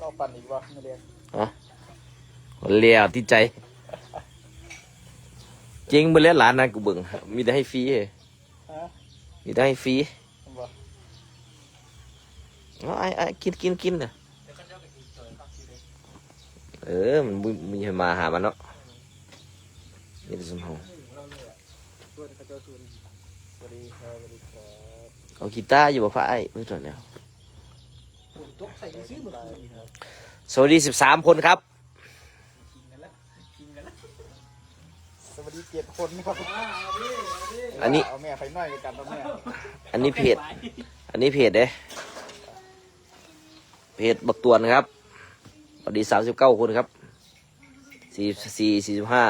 เราปั่นอีกวะไม่เรียนเลี้ยวที่ใจ จริงเบลเล่หลานนะกูเบิ่งมีแต่ให้ฟรีเฮ้ยฮะมีแต่ให้ฟรีบ่เอาไอ้ไอ้กินกินกินน่ะเออ มันบ่มีให้มาหามันเนาะนี่เป็นสมองสวัสดีครับสวัสดีครับสวัสดีครับเอากีตาร์อยู่บ่ฟ้าไอ้เมื่อตอนแล้วตกใส่ซื้อหมดเลยครับสวัสดีสิบสามคนครับ สวัสดีเจ็ดคนครับอันนี้ เอาแม่ไปหน่อยกันตรงแม่อันนี้เพจอันนี้เพจเด้เพจบักตวนครับสวัสดีสามสิบเก้าคนครับสี่สี่สี่สิบห้า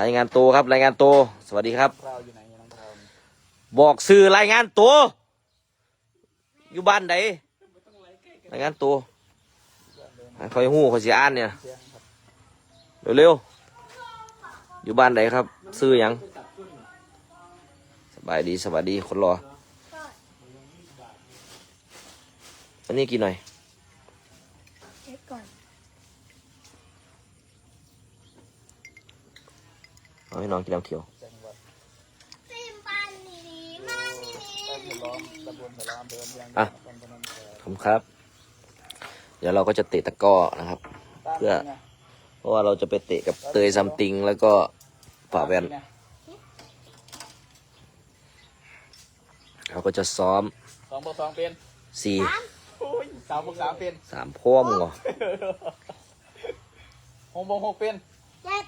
รายงานตัวครับ รายงานตัวสวัสดีครับ เราอยู่ไหนน้องเราบอกสื่อรายงานตัว อยู่บ้านใดรายงานตัวให้ คอยหู้คอยเสียอ่านเนี่ยเชียงครับเร็วๆ อยู่บ้านใดครับ ซื้อหยัง สบายดีสบายดีคนรอ อันนี้กินหน่อยเช็คก่อนเอาให้น้องกินน้ำเขียวจังหวัดซิมปันนี่ดีมากนี่ต้นหล้อมตำบลหล้อมอำเภอเมืองอะนครพนมครับขอบคุณครับ เดี๋ยวเราก็จะเตะตะกร้อนะครับ เพื่อ เพราะว่าเราจะไปเตะกับเตยซัมติง แล้วก็ป่าแวนเราก็จะซ้อมสองบวกสองเป็นสี่โอ้ยสามบวกสามเป็นสามพ่อมึงเหรอหกบวกหกเป็นเจ็ด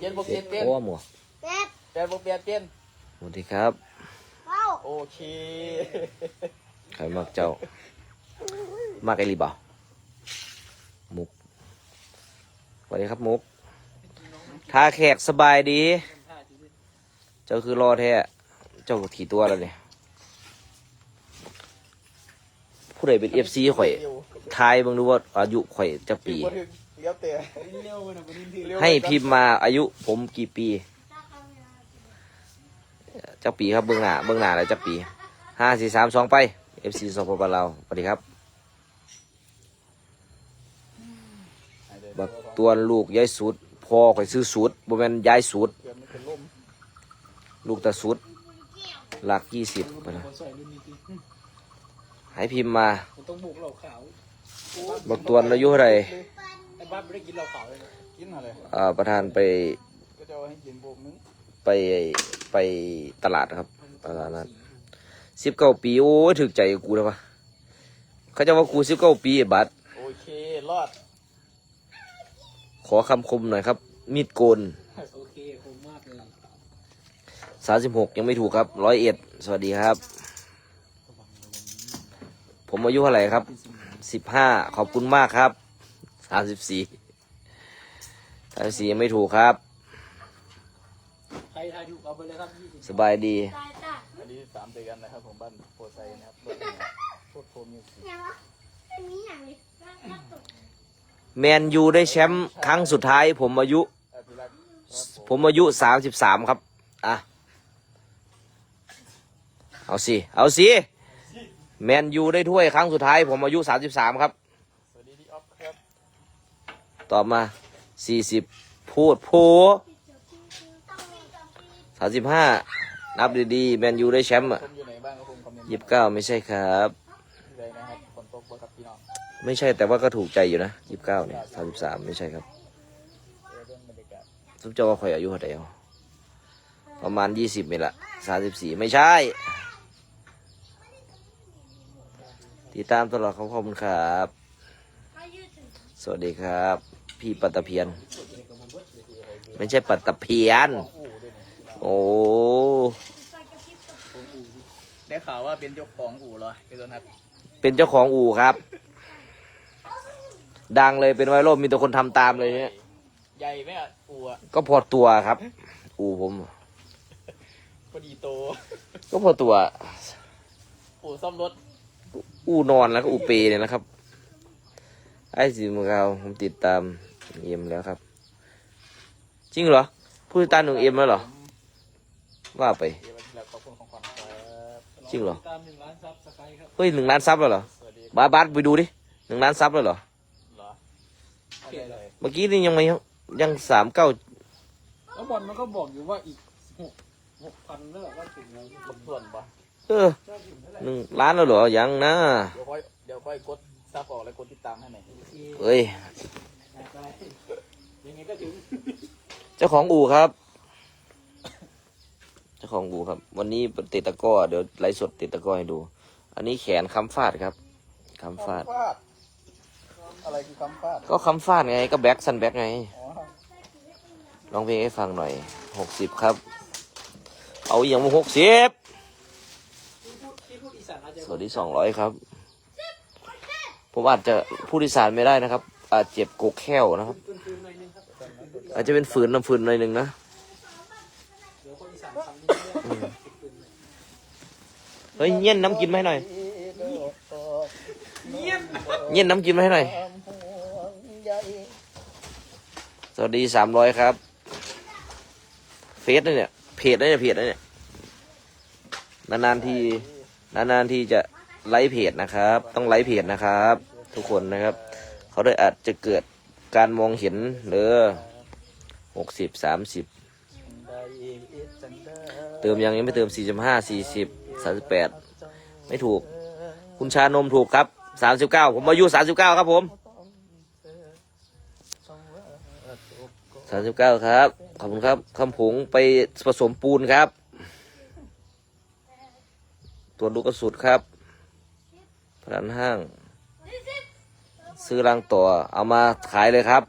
เจ็ดบวกเจ็เจ็ดดเป็นพ่อมึงเหรอเจ็ดแปดบวกแปดเป็นสวัสดีครับเก้าโอเคใครมักเจ้ามากไอรีบ่ามุก สวัสดีครับมุกทาแขกสบายดี เจ้าคือรอแท้ เจ้าถี่ตัวแล้วเนี่ย ผู้ใดเป็นเอฟซีข่อย ทายเบิ่งดูว่าอายุข่อยจะปี เลี้ยวเตะให้พิมพ์มาอายุผมกี่ปีจักปีครับเบื้องหน้าเบื้องหน้าแล้วจักปี ห้าสี่สามสองไปเอฟซีสปปลาวสวัสดีครับ บัก ตัวลูกยายสุดพ่อข่อยซื้อสุดบ่แม่นยายสุด ลูกตาสุด หลักยี่สิบไปนะให้พิมพ์มามันต้องบุกเหล่าขาวบักตวนอายุเท่าไหร่ไอ้บ้าไม่ได้กินเหล้าขาวเลยนะกินอะไรอ่าประธานไปก็จะให้กินบุกนึงไปไปตลาดครับตลาดนั้นสิบเก้าปี โอ้ยถึกใจกูแล้ววะเขาจะว่ากูสิบเก้าปีบัตรโอเค รอด ขอคำคมหน่อยครับ มีดโกนโอเคคมมากเลยสามสิบหกยังไม่ถูกครับร้อยเอ็ดสวัสดีครับ ผมอายุเท่าไหร่ครับสิบห้าขอบคุณมากครับสามสิบสี่สามสิบสี่ยังไม่ถูกครับ ใครทายถูกเอาไปเลยครับยี่สิบสบายดี ตายจ้ะอันนี้สามเดือนนะครับผมบ้านโพไซนะครับรถโคตรโฟมิวสิยังวะอันนี้อย่างนี้รักรักตุก แมนยูได้แชมป์ครั้งสุดท้าย ผมอายุ ผมอายุสามสิบสามครับ อะ เอาสิ เอาสิ แมนยูได้ถ้วยครั้งสุดท้าย ผมอายุสามสิบสามครับสวัสดีที่ออฟครับตอบมาสี่สิบพูดโพต้องมีต้องมีสามสิบห้านับดีๆ แมนยูได้แชมป์อะยี่สิบเก้าไม่ใช่ครับ ฝนตกบ่ครับพี่น้องไม่ใช่แต่ว่าก็ถูกใจอยู่นะยี่สิบเก้าเนี่ยสามสิบสามไม่ใช่ครับเออเรื่องบรรยากาศทุกเจ้าว่าคอยอายุเท่าไหร่เอาประมาณยี่สิบนี่แหละสามสิบสี่ไม่ใช่ ติดตามตลอดครับขอบคุณครับมายืดถึงสวัสดีครับ พี่ปัตตะเพียน ไม่ใช่ปัตตะเพียน โอ้ไฟกระพริบกระพริบได้ข่าวว่าเป็นเจ้าของอู่เหรอพี่ต้นครับ เป็นเจ้าของอู่ครับ ดังเลยเป็นไวรัลมีแต่คนทำตามเลยเนี่ยใหญ่ไหมอะอู่อะก็พอตัวครับ อู่ผม พอดีโต ก็พอตัว อู่ซ่อมรถ อู่นอนแล้วก็อู่เปเนี่ยนะครับ ไอ้สีมือเราผมติดตามเอ็มแล้วครับ จริงเหรอ ผู้ติดตามหนึ่งเอ็มแล้วเหรอ ว่าไป จริงเหรอตามหนึ่งล้านซับสไครต์ครับเฮ้ยหนึ่งล้านซับแล้วเหรอสวัสดีบาสบาสไปดูดิหนึ่งล้านซับเลยเหรอเหรอเขียนเลยเมื่อกี้นี่ยังไม่ยังสามเก้าแล้วบอลมันก็บอกอยู่ว่าอีกหกหกพันนั่นแหละก็ถึงแล้วบทส่วนปะเออหนึ่งล้านแล้วเหรอยังนะเดี๋ยวค่อยเดี๋ยวค่อยกดซับออกแล้วกดติดตามให้หน่อยเอ้ยยังไงก็ถึงเจ้าของอู่ครับ เจ้าของอู่ครับ วันนี้เตะตะกร้อเดี๋ยวไลฟ์สดเตะตะกร้อให้ดู อันนี้แขนค้ำฟาดครับค้ำฟาด อะไรคือคำฟาดก็ค้ำฟาดไงก็แบ็กซันแบ็กไงอ๋อร้องเพลงให้ฟังหน่อยหกสิบครับ เอาอย่างมาหกสิบที่พูดอีสานอาจจะสวัสดีสองร้อยครับผมอาจจะผู้โดยสารไม่ได้นะครับ อาจเจ็บกกแข้วนะครับคืนๆหน่อยนึงครับอาจจะเป็นฝืนน้ำฝืนหน่อยหนึ่งนะ เดี๋ยวคนอีสานทำนี่เรื่อยๆคืนๆหน่อย เฮ้ยเงี้ยนน้ำกินมาให้หน่อยเงี้ยนน้ำกินมาให้หน่อย สวัสดีสามร้อยครับ เฟซเนี่ย เพจนะเนี่ยเพจนะเนี่ย นานๆที นานๆทีจะไลฟ์เพจนะครับ ต้องไลฟ์เพจนะครับ ทุกคนนะครับ เขาได้อาจจะเกิดการมองเห็นหรือหกสิบสามสิบเติมยังยังไม่เติมสี่สิบห้าสี่สิบ สามสิบแปดไม่ถูก คุณชานมถูกครับสามสิบเก้าผมอายุสามสิบเก้าครับผมสามสิบเก้าครับ ขอบคุณครับคำผงไปผสมปูนครับตรวจดูกระสุดครับพนันห้าง ซื้อรังต่อ เอามาขายเลยครับ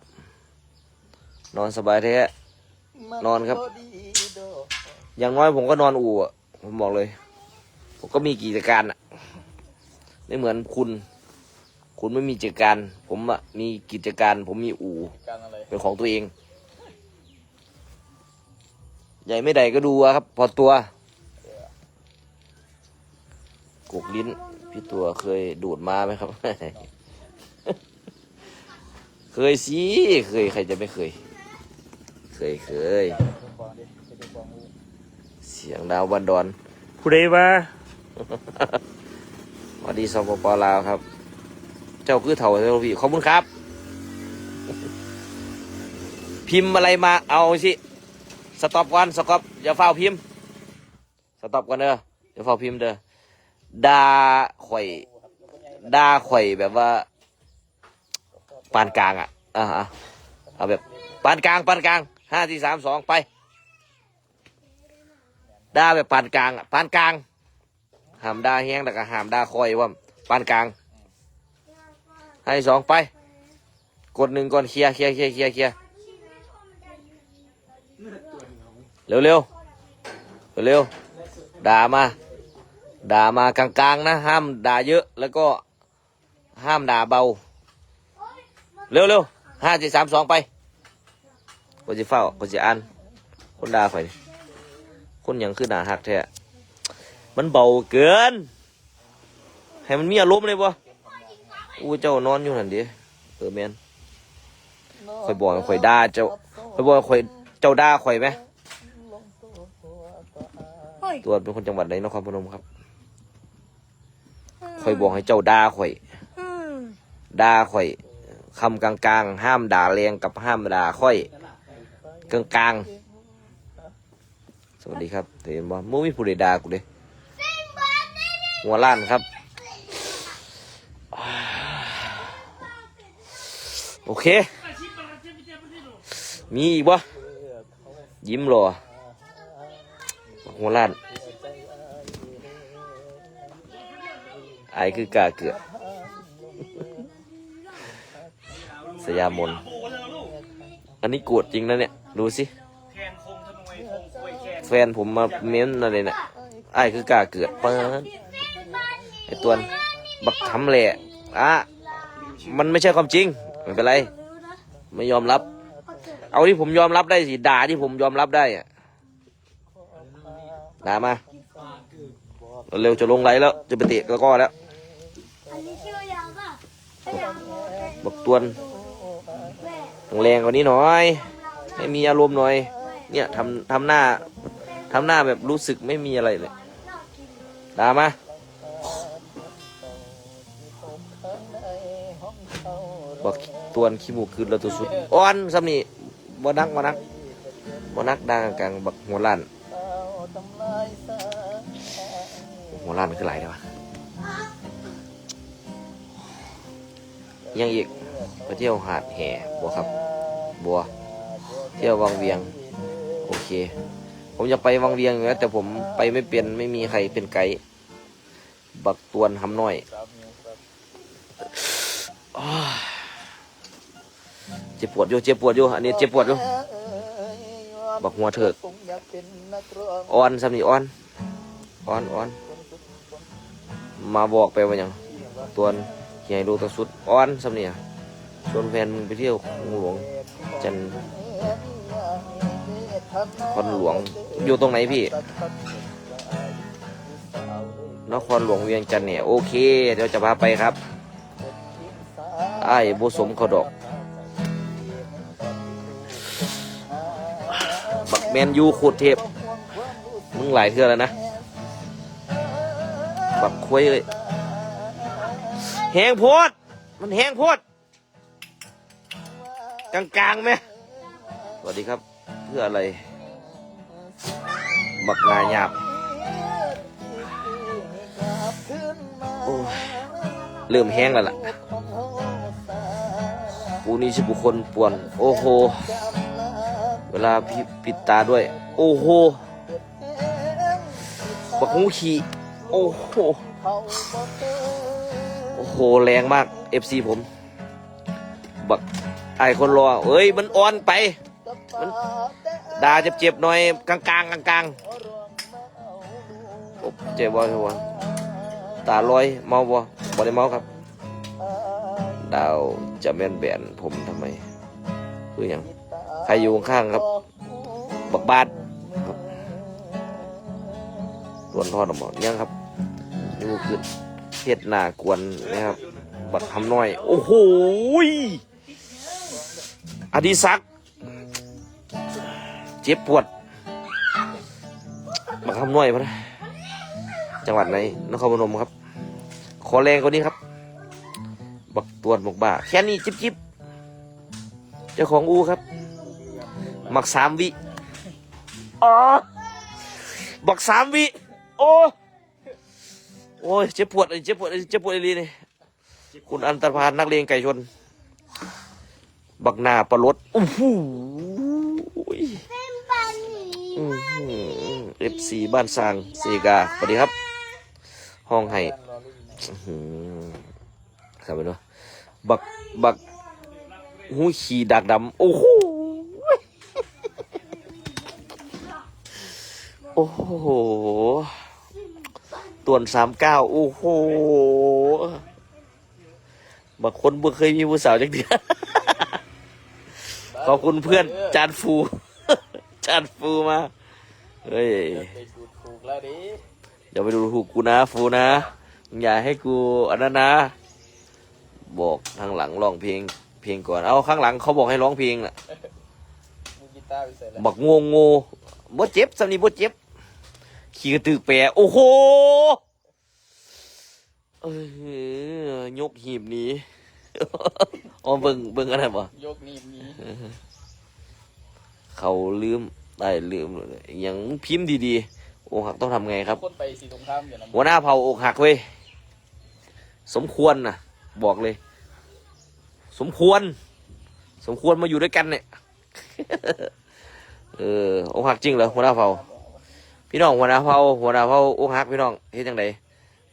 นอนสบายแท้นอนครับ อย่างน้อยผมก็นอนอู่อะผมบอกเลย ผมก็มีกิจการอะไม่เหมือนคุณ คุณไม่มีกิจการ ผมอะมีกิจการ ผมมีอู่การอะไรเป็นของตัวเอง ใหญ่ไม่ใดก็ดูอะครับ พอตัวกกลิ้น พี่ตัวเคยดูดมาไหมครับ เคยสิเคยใครจะไม่เคย เคยเคยฟองดิไปดูฟองดูเสียงดาวบันดอนผู้ใดว่า สวัสดีสปปลาวครับ เจ้าคือเถ่าเทวพีขอบคุณครับ พิมพ์อะไรมาเอาสิสต็อปก่อนสต็อปอย่าเฝ้าพิมพ์ สต็อปก่อนเด้ออย่าเฝ้าพิมพ์เด้อด่าข่อยด่าข่อยแบบว่า ปานกลางอะอ่าอะเอาแบบปานกลางปานกลางห้าสี่สามสองไปด่าแบบปานกลางอะปานกลาง ห้ามด่าแห้งแต่ก็ห้ามด่าคอยว่าปานกลาง ให้สองไป กดหนึ่งก่อนเคลียร์เคลียร์เคลียร์เคลียร์เคลียร์เร็วเร็วเร็วเร็วด่ามา ด่ามากลางๆนะ ห้ามด่าเยอะ แล้วก็ห้ามด่าเบา เร็วเร็วห้าสี่สามสองไปก็จะเฝ้าก็จะอ่านคนด่าข่อยนี่คนยังคือหนาหักแท้ มันเบาเกิน ให้มันมีอารมณ์เลยบ่อู้เจ้านอนอยู่นั่นดิเออแมนข่อยบอกให้ข่อยด่าเจ้าข่อยบอกให้ข่อยเจ้าด่าข่อยไหมเฮ้ยตัวเป็นคนจังหวัดไหนนครพนมครับข่อยบอกให้เจ้าด่าข่อยอืมด่าข่อยคำกลางๆ ห้ามด่าแรงกับห้ามด่าข่อย กลางๆสวัสดีครับเห็นบ่มูมีผู้ใดด่ากูเลย หัวล้านครับ โอเค มีอีกบ่ยิ้มรอหัวล้านไอคือกาเกิดสยามน อันนี้โกรธจริงนะเนี่ย ดูสิ แฟนผมมาเม้นอะไรเนี่ยไอ้คือกาเกิดเปิดไอตัวนั้น บักทำแหละอะมันไม่ใช่ความจริงไม่เป็นไร ไม่ยอมรับ เอาที่ผมยอมรับได้สิด่าที่ผมยอมรับได้อะด่ามาเร็วจะลงไหลแล้ว จะไปเตะแล้วก็แล้วอันนี้ชื่อยาวบักตวนแม่แรงกว่านี้หน่อย ให้มีอารมณ์หน่อย เนี่ยทำทำหน้าทำหน้าแบบรู้สึกไม่มีอะไรเลยด่ามา บักตวนขี้หมูกคืนแล้วตัวสุดอ่อนซ้ำนี่บ่นักบ่นักบ่นักดังกลางบักหัวล้านหัวล้านคือหลายเด้อวะยังอีกไปเที่ยวหาดแห่บัวครับ บัว เที่ยววังเวียง โอเค ผมจะไปวังเวียงอยู่แล้วแต่ผมไปไม่เป็นไม่มีใครเป็นไกด์บักตวนหำหน้อย เจ็บปวดอยู่เจ็บปวดอยู่อันนี้เจ็บปวดอยู่บักหัวเถิกผมอยากเป็นนักร้องอ่อนสำนีอ่อนอ่อนอ่อนมาบอกไปว่าหยังตัวใหญ่ดูตัวสุดอ่อนสำนีอะชวนแฟนมึงไปเที่ยวคลองหลวงจันทร์คอนหลวงอยู่ตรงไหนพี่นครหลวงเวียงจันทร์เนี่ยโอเค เดี๋ยวจะพาไปครับไอ้บุสมขาดอก แมนยูโคตรเทพ มึงหลายเทื่อแล้วนะบักคุยเลยแหงโพด มันแหงโพด กลางๆไหมสวัสดีครับ เพื่ออะไร บักงาหยาบโอ้ยเริ่มแห้งแล้วล่ะปูนี้ชื่อบุคคลป่วน โอ้โห เวลาพี่ปิดตาด้วย โอ้โหบักหูขี่โอ้โห โอ้โห แรงมาก FC ผม บักไอคนรอเอ้ย มันอ่อนไป มันด่าเจ็บๆหน่อย กลางๆกลางๆโอ้เจ็บบ่เจ็บบ่ตาลอย เมาบ่บ่ได้เมาครับ ดาวจะแม่นแบนผมทำไม คืออย่าง ใครอยู่ข้างครับ บักบาดครับรวนทอดออมยังครับนี่คือเฮ็ดหน้ากวนนะครับ บักทำน้อย โอ้โหอดิศักเจ็บปวด บักทำน้อยพะนะจังหวัดไหนนครพนมครับ ขอแรงกว่านี้ครับ บักตวนบักบ้าแค่นี้จิบจิบเจ้าของอูครับ บักสามวิอ๋อบักสามวิ โอ้โอ้ยเจ็บปวดเลยเจ็บปวดเลยเจ็บปวดเลยนี่คุณอันตรพานนักเลงไก่ชน บักหนาปลาลดโอ้โหเป็นปันหนีเอฟซีบ้านสร้างเซกาสวัสดีครับ ห้องให้อื้อหือครับไปเนาะบักบักหูขี่ดักดำโอ้โห โอ้โหตวนสามเก้าโอ้โหบักคนบ่เคยมีผู้สาวจักเดียวขอบคุณเพื่อนจานฟู จานฟูมา เฮ้ยไปดูถูกแล้วดิอย่าไปดูถูกกูนะฟูนะมึงอย่าให้กูอันนั้นนะ บอกข้างหลังร้องเพลง เพลงก่อน เอาข้างหลังเขาบอกให้ร้องเพลงน่ะมือกีตาร์ไปใส่แล้วบักงงโง่บ่เจ็บสำนีบ่เจ็บ ขี่กระตือแปรโอ้โหเออยกหีบหนี้อ๋อเบิ่งเบิ่งอะไรบ่ยกนี่มีเขาลืมได้ลืมเลยยังพิมพ์ดีๆอกหักต้องทำไงครับ คนไปสีตรงข้ามอยู่นะหัวหน้าเผ่าอกหักเว้ยสมควรนะบอกเลย สมควร สมควรมาอยู่ด้วยกันเนี่ย เอออกหักจริงเหรอหัวหน้าเผ่า พี่น้องหัวหน้าเผ่าหัวหน้าเผ่าอกหักพี่น้องเฮ็ดจังได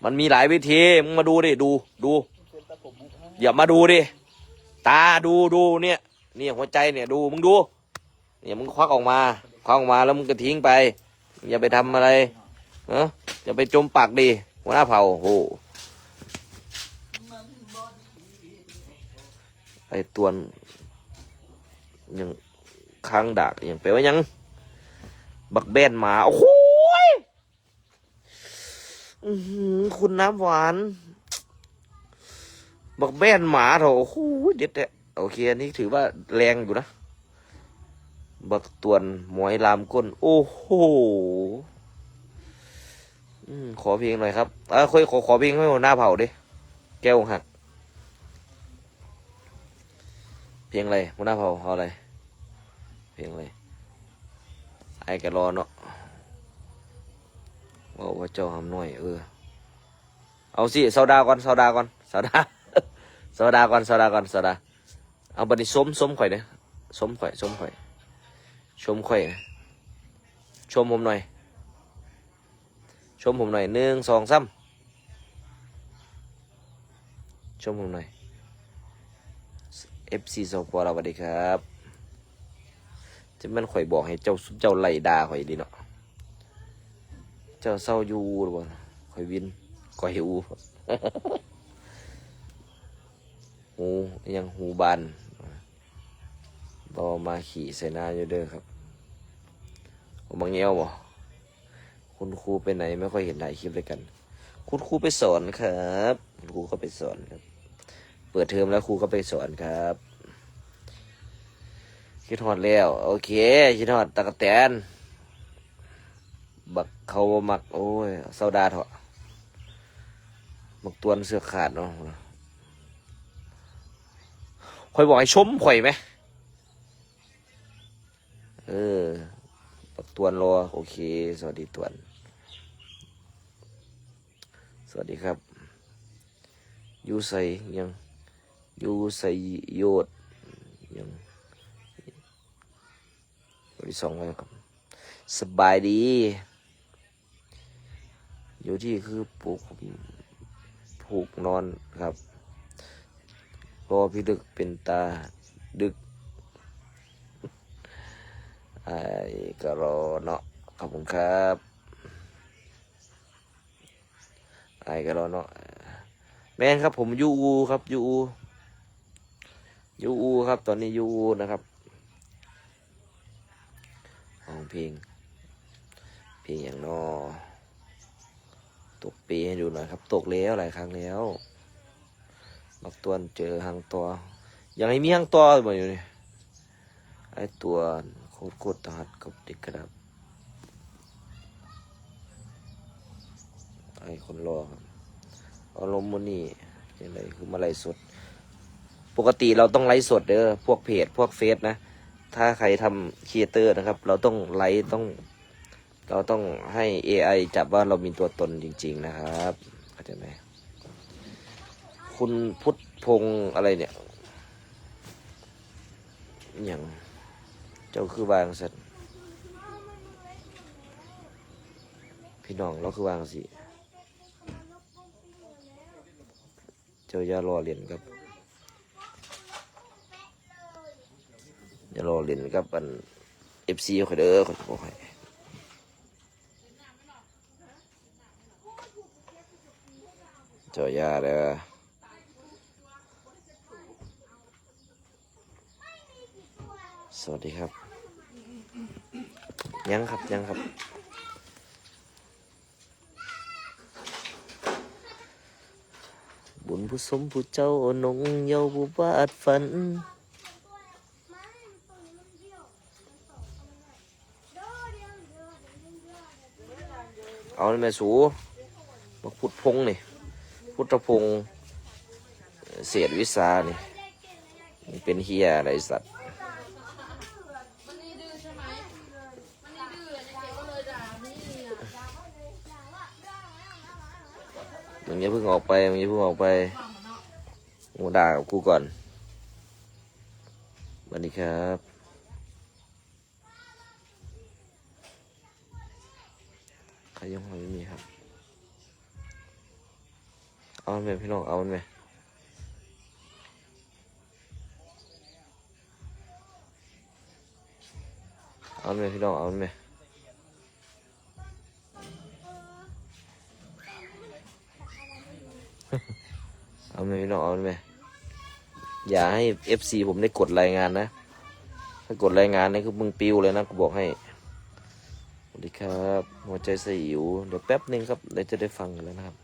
มันมีหลายวิธีมึงมาดูดิดูดูอย่ามาดูดิตาดูดูเนี่ยเนี่ยหัวใจเนี่ยดูมึงดูเนี่ยมึงควักออกมาควักออกมาแล้วมึงก็ทิ้งไป อย่าไปทำอะไรเอออย่าไปจมปากดิหัวหน้าเผ่าโหไอตัวนยังค้างดากยังไปว่ายัง บักแบนหมาโอ้โห อือคุณน้ำหวาน บักแบนหมาเถอะโอ้โหเด็ดแท้โอเค อันนี้ถือว่าแรงอยู่นะ บักตวนหมวยลามก้น โอ้โหขอเพลงหน่อยครับเออคุยขอขอเพลงให้หัวหน้าเผาดิ แก้วหัก เพลงอะไรมุนาเผาเอาอะไร เพลงอะไรไอ้แกรอเนาะ บอกว่าเจ้าหำหน่อยเออ เอาสิโซดาก่อนโซดาก่อนโซดาโซดาก่อนโซดาก่อนโซดา เอาบัดนี้ส้มส้มข่อยเด้อส้มข่อยส้มข่อย ชมข่อยนะชมผมหน่อย ชมผมหน่อยหนึ่งสองสามชมผมหน่อย FC สปอร์สวัสดีครับจะมันข่อยบอกให้เจ้าเจ้าไล่ดาข่อยดีเนาะ เจ้าเศร้าอยู่หรือเปล่าข่อยวินข่อยหิวหูยังหูบานบอมาขี่ใส่หน้าอยู่เด้อครับบางเงี้ยวบ่คุณครูไปไหนไม่ค่อยเห็นถ่ายคลิปด้วยกัน คุณครูไปสอนครับคุณครูก็ไปสอนครับ เปิดเทอมแล้วครูก็ไปสอนครับคิดฮอดแล้ว โอเคคิดฮอดตะกะแตน บักเขาบ่มัก โอ้ยเศร้าดาเถอะบักตวนเสือขาดเนาะข่อยบอกให้ชมข่อยไหม เออ บักตวนรอ โอเค สวัสดีตวน สวัสดีครับอยูใส่ยังอยูใส่โยดยังบริสองครับสบายดี อยู่ที่คือปลูกผูกนอนครับรอพี่ดึกเป็นตาดึกไอ้ก็รอเนาะขอบคุณครับไอ้ก็รอเนาะแม่นครับผมยูอูครับยูอูยูอูครับ ตอนนี้ยูอูนะครับห้องเพลงเพลงอย่างนอ ตกปีให้ดูหน่อยครับ ตกแล้วหลายครั้งแล้วบักตัวเจอหางตัวยังให้มีหางตัวมาอยู่นี่ไอตัวโคตรโคตรตหัดกับเด็กกระดับไอคนรอครับอารมณ์มันนี่ยังไงคือมาไล่สด ปกติเราต้องไลฟ์สดเด้อพวกเพจพวกเฟซนะ ถ้าใครทำครีเอเตอร์นะครับ เราต้องไลฟ์ต้อง เราต้องให้ AI จับว่าเรามีตัวตนจริง ๆ นะครับเข้าใจไหมคุณพุทธพงษ์อะไรเนี่ยอย่างเจ้าคือวางสัตว์พี่น้องเราคือวางสิ เจ้าอย่ารอเรียนครับอย่ารอเรียนครับอันเอฟซีเขาเด้อขาจะบอกให้ เจ้ายาเด้อสวัสดีครับ ยังครับยังครับ บุญผู้สมผู้เจ้านงเยาผู้วาดฝันเอาเลยแม่สูมาพุทธพงนี่ พุทธพงษ์เศษวิสานี่มันเป็นเฮียอะไรสัตว์มึงอย่าเพิ่งออกไปมึงอย่าเพิ่งออกไปมึงด่ากับกูก่อนสวัสดีครับใครยังไม่มีครับ เอามันไหมพี่น้องเอามันไหมเอามันไหมพี่น้องเอามันไหมเอาไหมพี่น้องเอาไหมอย่าให้เอฟซีผมได้กดรายงานนะ ถ้ากดรายงานนี่คือมึงปิวเลยนะกูบอกให้สวัสดีครับ หัวใจสยิวเดี๋ยวแป๊บหนึงครับเดี๋ยวจะได้ฟังกันแล้วนะครับ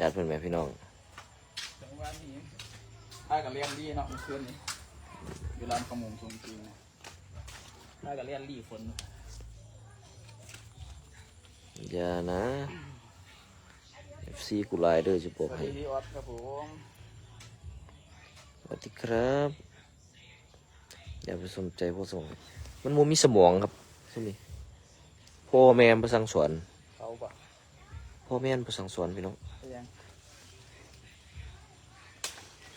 จัดเป็นไหมพี่น้องจังหวะนี้ถ้ากับเรียนดีเนาะเมื่อคืนนี้อยู่ร้านขมุงชงจริงนะถ้ากับเรียนรีฝนอย่านะ FC กูไลน์เด้อจะบอกสวัสให้ดีพี่ออสครับผมสวัสดีครับ อย่าไปสนใจพวกสมองมันมัมีสมองครับสมีพ่อแม่ประสังสอนเขาปะ พ่อแม่ประสังสอนพี่น้องไปยัง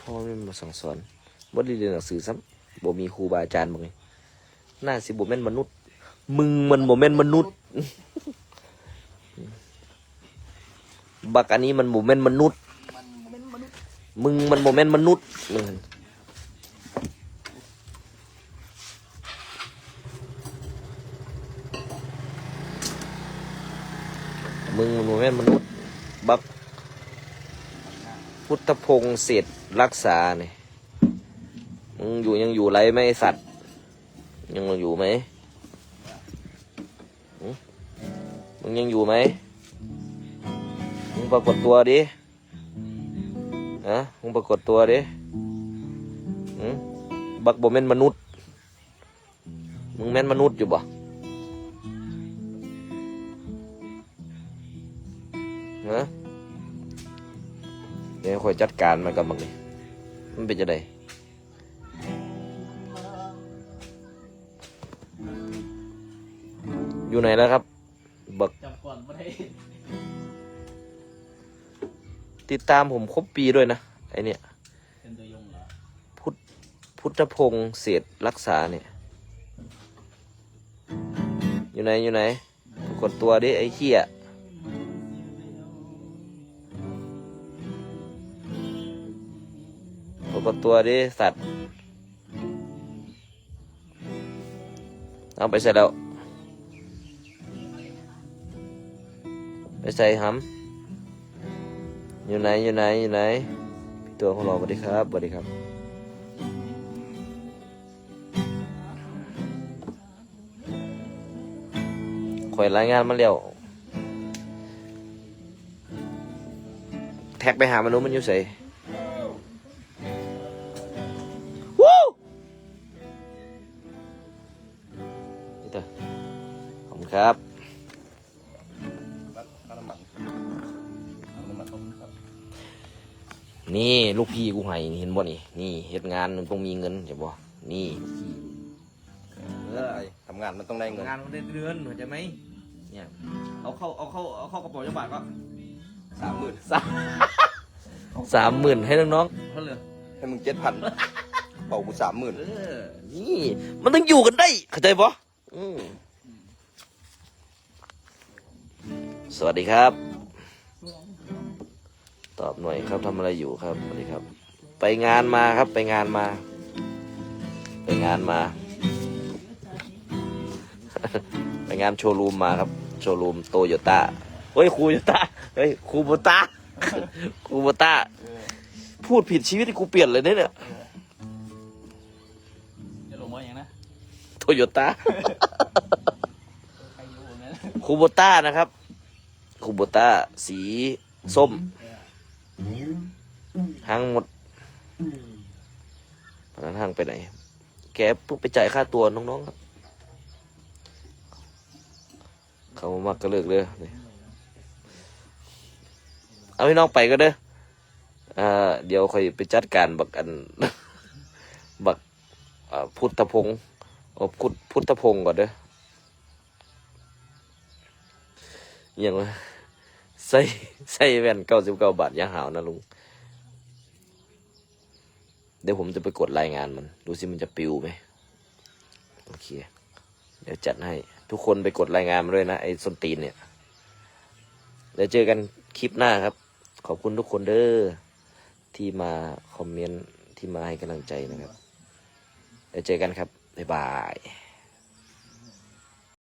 พ่อแม่ประสังสอนบ่ได้เรียนหนังสือซ้ำบ่มีครูบาอาจารย์บ่ไงน่าสิบ่แม่นมนุษย์ มึงมันบ่แม่นมนุษย์ บักอันนี้มันบ่แม่นมนุษย์ มันเป็นมนุษย์ มึงมันโมเมนต์มนุษย์ มึงมึงมันมนุษย์ บัก พุทธพงศ์เศรษรักษาเนี่ยมึงอยู่ยังอยู่ไรไหมสัตว์ ยังอยู่ไหมมึงยังอยู่ไหมมึงปรากฏตัวดิอะมึงปรากฏตัวดิบักบ่แม่นมนุษย์ มึงแม่นมนุษย์อยู่บ่ จัดการมันกับมึงนี่มันเป็นจะไดอยู่ไหนแล้วครับบักจำก่อนไม่ได้ติดตามผมครบปีด้วยนะไอเนี่ยพุทธพุทธพงศ์เศษรักษาเนี่ย อยู่ไหนอยู่ไหนกฏตัวดิไอ้เหี้ย กฏตัวดิสัตว์เอาไปใส่แล้ว ไปใส่หำอยู่ไหนอยู่ไหนอยู่ไหนพี่ตัวของเราสวัสดีครับสวัสดีครับข่อยรายงานมาแล้วแท็กไปหามนุษย์มันอยู่ใส่ พี่กูให้นี่เห็นบ่นี่ นี่เฮ็ดงานมันต้องมีเงินใช่บ่นี่ลูกพี่เออไอ้ทำงานมันต้องได้เงิน งานมันได้เดือนเข้าใจไหมเนี่ยเอาเข้าเอาเข้าเอาเข้ากระเป๋าจังบาทก็สามหมื่นสามสามหมื่นให้น้องๆเขาเลยให้มึงเจ็ดพันเป่ากูสามหมื่นเออนี่ มันต้องอยู่กันได้ เข้าใจปะอืมสวัสดีครับ ตอบหน่อยครับทำอะไรอยู่ครับสวัสดีครับ ไปงานมาครับไปงานมา ไปงานมา ไปงานโชว์รูมมาครับ โชว์รูมโตโยต้าเฮ้ยคูโยต้าเฮ้ยคูโบต้าคูโบต้าพูดผิดชีวิตกูเปลี่ยนเลยเนี่ยเนี่ยจะลงว่าอย่างนะโตโยต้าใครอยู่นะคูโบต้านะครับคูโบต้าสีส้ม ห้างหมดตอนนั้นห้างไปไหน แกเพิ่งไปจ่ายค่าตัวน้องๆครับ เขามากก็เลิกเลยนี่เอาพี่น้องไปก็เด้ออ่าเดี๋ยวค่อยไปจัดการบักอัน บักอ่าพุทธพงศ์เอาพุทธพุทธพงศ์ก่อนเด้ออิหยังวะ ใส่ใส่แว่นเก้าสิบเก้าบาทอยาหาวนะลุง เดี๋ยวผมจะไปกดรายงานมัน ดูสิมันจะปิวไหมโอเค เดี๋ยวจัดให้ ทุกคนไปกดรายงานมาด้วยนะ ไอ้ส้นตีนเนี่ย เดี๋ยวเจอกันคลิปหน้าครับ ขอบคุณทุกคนเด้อที่มาคอมเมนต์ที่มาให้กำลังใจนะครับ เดี๋ยวเจอกันครับ บ๊ายบาย